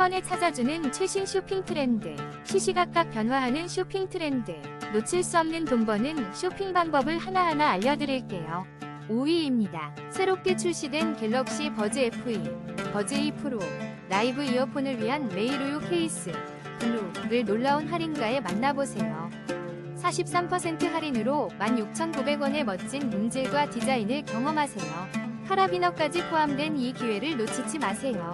번에 찾아주는 최신 쇼핑 트렌드, 시시각각 변화하는 쇼핑 트렌드, 놓칠 수 없는 돈 버는 쇼핑 방법을 하나하나 알려드릴게요. 5위입니다. 새롭게 출시된 갤럭시 버즈 FE, 버즈 E 프로, 라이브 이어폰을 위한 레이로유 케이스, 블루를 놀라운 할인가에 만나보세요. 43% 할인으로 16,900원의 멋진 음질과 디자인을 경험하세요. 카라비너까지 포함된 이 기회를 놓치지 마세요.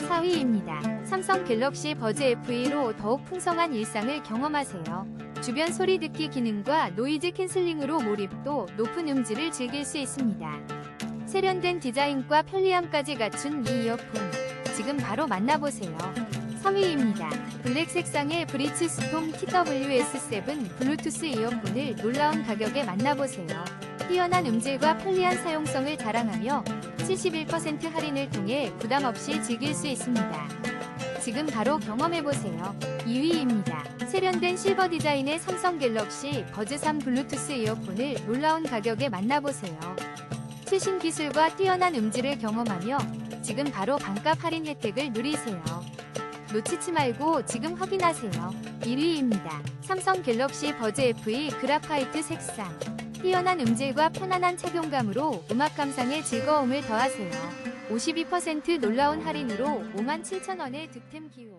4위입니다. 삼성 갤럭시 버즈 FE로 더욱 풍성한 일상을 경험하세요. 주변 소리 듣기 기능과 노이즈 캔슬링으로 몰입도 높은 음질을 즐길 수 있습니다. 세련된 디자인과 편리함까지 갖춘 이 이어폰. 지금 바로 만나보세요. 3위입니다. 블랙 색상의 브리츠 스톰 TWS7 블루투스 이어폰을 놀라운 가격에 만나보세요. 뛰어난 음질과 편리한 사용성을 자랑하며 71% 할인을 통해 부담 없이 즐길 수 있습니다. 지금 바로 경험해보세요. 2위입니다. 세련된 실버 디자인의 삼성 갤럭시 버즈 3 블루투스 이어폰을 놀라운 가격에 만나보세요. 최신 기술과 뛰어난 음질을 경험하며 지금 바로 반값 할인 혜택을 누리세요. 놓치지 말고 지금 확인하세요. 1위입니다. 삼성 갤럭시 버즈 FE 그라파이트 색상. 뛰어난 음질과 편안한 착용감으로 음악 감상에 즐거움을 더하세요. 52% 놀라운 할인으로 57,000원의 득템 기회.